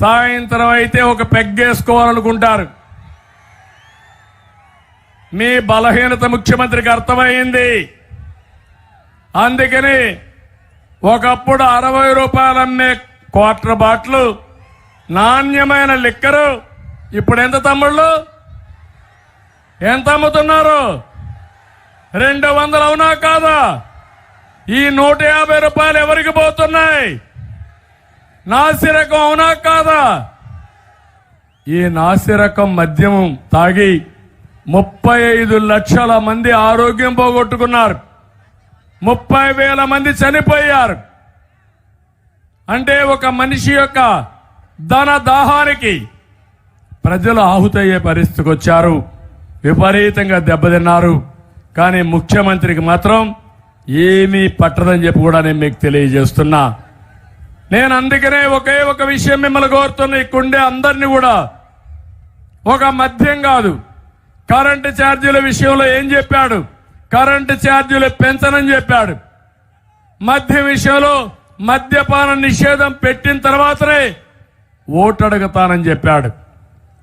సాయంత్రం అయితే ఒక పెగ్గేసుకోవాలనుకుంటారు. మీ బలహీనత ముఖ్యమంత్రికి అర్థమైంది. అందుకని ఒకప్పుడు అరవై రూపాయలు అమ్మే క్వార్టర్ బాట్లు నాణ్యమైన లిక్కరు ఇప్పుడు ఎంత తమ్ముళ్ళు? ఎంత అమ్ముతున్నారు? రెండు వందలు అవునా కాదా? ఈ నూట యాభై రూపాయలు ఎవరికి పోతున్నాయి? నాసిరకం అవునా కాదా? ఈ నాసిరకం మద్యం తాగి ముప్పై ఐదు లక్షల మంది ఆరోగ్యం పోగొట్టుకున్నారు. ముప్పై వేల మంది చనిపోయారు. అంటే ఒక మనిషి యొక్క ధన దాహానికి ప్రజలు ఆహుతయ్యే పరిస్థితికి వచ్చారు. విపరీతంగా దెబ్బతిన్నారు. కానీ ముఖ్యమంత్రికి మాత్రం ఏమీ పట్టదని చెప్పి కూడా నేను మీకు తెలియజేస్తున్నా. నేను అందుకనే ఒకే ఒక విషయం మిమ్మల్ని కోరుతున్నా ఇక్కడుండే అందరినీ కూడా. ఒక మద్యం కాదు. కరెంటు ఛార్జీల విషయంలో ఏం చెప్పాడు? కరెంటు ఛార్జీలు పెంచనని చెప్పాడు. మద్యం విషయంలో మద్యపాన నిషేధం పెట్టిన తర్వాతనే ఓటు అడుగుతానని చెప్పాడు.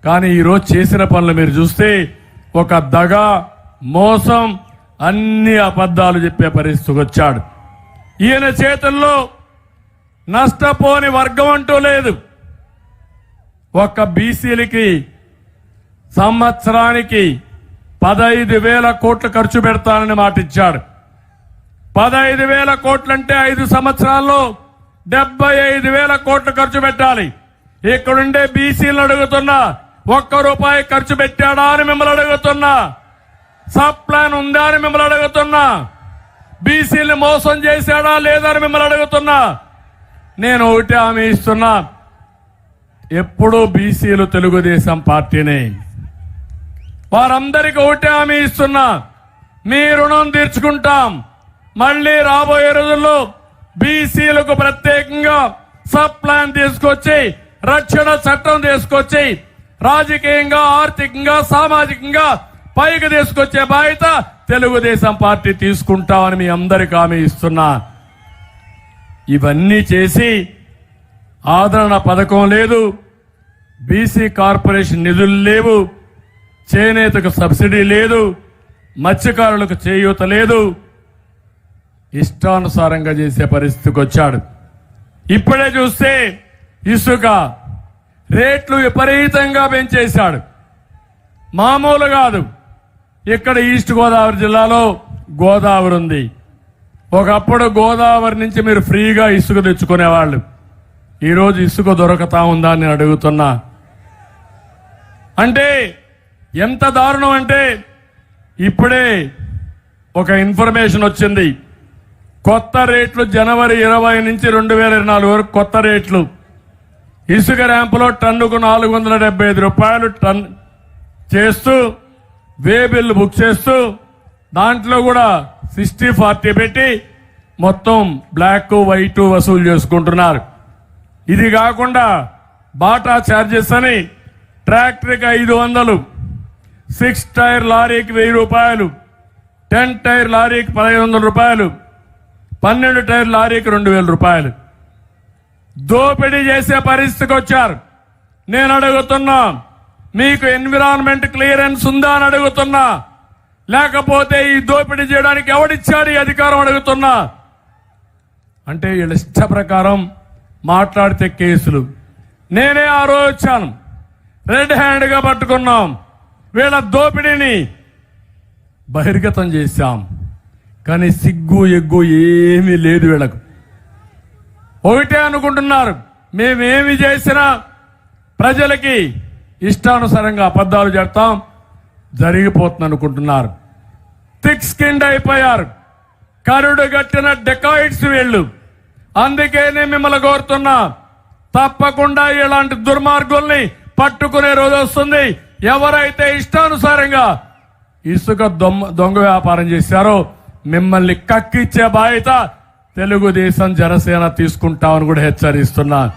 కానీ ఈరోజు చేసిన పనులు మీరు చూస్తే ఒక దగ మోసం అన్ని అబద్ధాలు చెప్పే పరిస్థితికి వచ్చాడు. ఈయన చేతుల్లో నష్టపోని వర్గం అంటూ లేదు. ఒక్క బీసీలకి సంవత్సరానికి పదైదు వేల కోట్లు ఖర్చు పెడతానని మాటిచ్చాడు. పదహైదు పదైదు వేల కోట్లంటే ఐదు సంవత్సరాల్లో డెబ్బై ఐదు వేల కోట్లు ఖర్చు పెట్టాలి. ఇక్కడుండే బీసీలు అడుగుతున్నా ఒక్క రూపాయి ఖర్చు పెట్టాడా అని మిమ్మల్ని అడుగుతున్నా సబ్ ప్లాన్ ఉందా అని మిమ్మల్ని అడుగుతున్నా బీసీలు మోసం చేశాడా లేదా అని మిమ్మల్ని అడుగుతున్నా నేను ఒకటి హామీ ఇస్తున్నా. ఎప్పుడూ బీసీలు తెలుగుదేశం పార్టీని. వారందరికీ ఒకటి హామీ ఇస్తున్నా. మీ రుణం తీర్చుకుంటాం. మళ్ళీ రాబోయే రోజుల్లో బీసీలకు ప్రత్యేకంగా సబ్ ప్లాన్ తీసుకొచ్చి రక్షణ చట్టం తీసుకొచ్చి రాజకీయంగా ఆర్థికంగా సామాజికంగా పైకి తీసుకొచ్చే బాధ్యత తెలుగుదేశం పార్టీ తీసుకుంటామని మీ అందరికీ హామీ ఇస్తున్నా. ఇవన్నీ చేసి ఆదరణ పథకం లేదు. బీసీ కార్పొరేషన్ నిధులు లేవు. చేనేతకు సబ్సిడీ లేదు. మత్స్యకారులకు చేయూత లేదు. ఇష్టానుసారంగా చేసే పరిస్థితికి వచ్చాడు. ఇప్పుడే చూస్తే ఇసుక రేట్లు విపరీతంగా పెంచేశాడు. మామూలు కాదు. ఇక్కడ ఈస్ట్ గోదావరి జిల్లాలో గోదావరి ఉంది. ఒకప్పుడు గోదావరి నుంచి మీరు ఫ్రీగా ఇసుక తెచ్చుకునేవాళ్ళు. ఈరోజు ఇసుక దొరకతా ఉందా అని నేను అడుగుతున్నా. అంటే ఎంత దారుణం అంటే ఇప్పుడే ఒక ఇన్ఫర్మేషన్ వచ్చింది. కొత్త రేట్లు జనవరి ఇరవై నుంచి రెండు వేల ఇరవై నాలుగు వరకు కొత్త రేట్లు. ఇసుక ర్యాంపులో టన్నుకు నాలుగు వందల డెబ్బై ఐదు రూపాయలు టన్ చేస్తూ వే బిల్లు బుక్ చేస్తూ దాంట్లో కూడా సిక్స్టీ ఫార్టీ పెట్టి మొత్తం బ్లాక్ వైట్ వసూలు చేసుకుంటున్నారు. ఇది కాకుండా బాటా ఛార్జెస్ అని ట్రాక్టర్కి ఐదు వందలు సిక్స్ టైర్ లారీకి వెయ్యి రూపాయలు టెన్ టైర్ లారీకి పదహైదు వందల రూపాయలు పన్నెండు టైర్ లారీకి రెండు వేల రూపాయలు. దోపిడీ చేసే పరిస్థితికి వచ్చారు. నేను అడుగుతున్నా మీకు ఎన్విరాన్మెంట్ క్లియరెన్స్ ఉందా అని అడుగుతున్నా. లేకపోతే ఈ దోపిడీ చేయడానికి ఎవడిచ్చాడు ఈ అధికారం అడుగుతున్నా? అంటే వీళ్ళ ఇష్ట ప్రకారం మాట్లాడితే కేసులు. నేనే ఆ రోజు వచ్చాను. రెడ్ హ్యాండ్గా పట్టుకున్నాం. వీళ్ళ దోపిడీని బహిర్గతం చేశాం. కానీ సిగ్గు ఎగ్గు ఏమీ లేదు వీళ్ళకు. ఒకటే అనుకుంటున్నారు. మేమేమి చేసినా ప్రజలకి ఇష్టానుసారంగా అబద్ధాలు చెప్తాం. జరిగిపోతుంది అనుకుంటున్నారు థిక్ స్కిండ్ అయిపోయారు. కరుడు గట్టిన డెకాయిడ్స్ వీళ్ళు. అందుకే మిమ్మల్ని కోరుతున్నా తప్పకుండా ఇలాంటి దుర్మార్గుల్ని పట్టుకునే రోజు వస్తుంది. ఎవరైతే ఇష్టానుసారంగా ఇసుక దొంగ దొంగ వ్యాపారం చేశారో మిమ్మల్ని కక్కిచ్చే బాధ్యత తెలుగుదేశం జనసేన తీసుకుంటామని కూడా హెచ్చరిస్తున్నా.